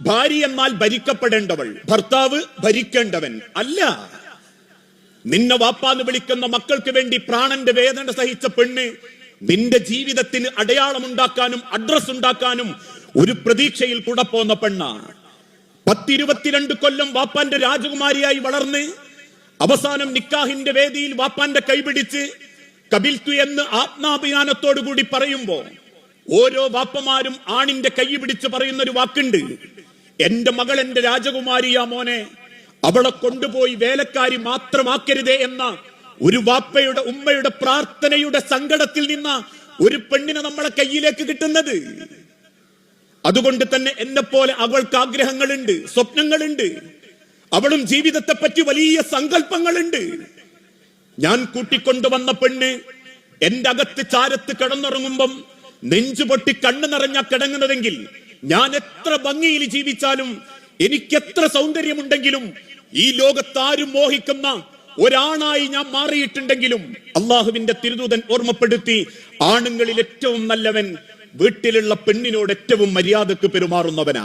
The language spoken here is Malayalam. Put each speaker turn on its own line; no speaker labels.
ഭാര്യ എന്നാൽ ഭരിക്കപ്പെടേണ്ടവൾ ഭർത്താവ് ഭരിക്കേണ്ടവൻ അല്ല. നിന്നെ വാപ്പാന്ന് വിളിക്കുന്ന മക്കൾക്ക് വേണ്ടി പ്രാണന്റെ വേദന സഹിച്ച പെണ്ണ് നിന്റെ ജീവിതത്തിന് അടയാളമുണ്ടാക്കാനും അഡ്രസ് ഉണ്ടാക്കാനും ഒരു പ്രതീക്ഷയിൽ കൂടെ പോന്ന പെണ്ണാണ്. പത്തിരുപത്തിരണ്ട് കൊല്ലം വാപ്പാന്റെ രാജകുമാരിയായി വളർന്ന് അവസാനം നിക്കാഹിന്റെ വേദിയിൽ വാപ്പാന്റെ കൈപിടിച്ച് കബിൽത്തു എന്ന് ആത്മാഭിമാനത്തോടു കൂടി പറയുമ്പോ ഓരോ വാപ്പമാരും ആണിന്റെ കൈ പിടിച്ച് പറയുന്ന ഒരു വാക്കുണ്ട്. എന്റെ മകൾ എന്റെ രാജകുമാരിയാ മോനെ. അവളെ കൊണ്ടുപോയി വേലക്കാരി മാത്രമാക്കരുതേ എന്ന ഒരു വാപ്പയുടെ ഉമ്മയുടെ പ്രാർത്ഥനയുടെ സങ്കടത്തിൽ നിന്ന ഒരു പെണ്ണിനെ നമ്മളെ കയ്യിലേക്ക് കിട്ടുന്നത്. അതുകൊണ്ട് തന്നെ എന്നെ പോലെ അവൾക്ക് ആഗ്രഹങ്ങളുണ്ട് സ്വപ്നങ്ങളുണ്ട്. അവളും ജീവിതത്തെ പറ്റി വലിയ സങ്കല്പങ്ങളുണ്ട്. ഞാൻ കൂട്ടിക്കൊണ്ടുവന്ന പെണ്ണ് എന്റെ അകത്ത് ചാരത്ത് കിടന്നുറങ്ങുമ്പം നെഞ്ചു പൊട്ടി കണ്ണു നിറഞ്ഞ കിടങ്ങുന്നതെങ്കിൽ ഞാൻ എത്ര ഭംഗിയിൽ ജീവിച്ചാലും എനിക്ക് എത്ര സൗന്ദര്യമുണ്ടെങ്കിലും ഈ ലോകത്താരും മോഹിക്കുന്ന ഒരാണായി ഞാൻ മാറിയിട്ടുണ്ടെങ്കിലും അള്ളാഹുവിന്റെ തിരുദൂതൻ ഓർമ്മപ്പെടുത്തി ആണുങ്ങളിൽ ഏറ്റവും നല്ലവൻ വീട്ടിലുള്ള പെണ്ണിനോട് ഏറ്റവും മര്യാദയ്ക്ക് പെരുമാറുന്നവനാ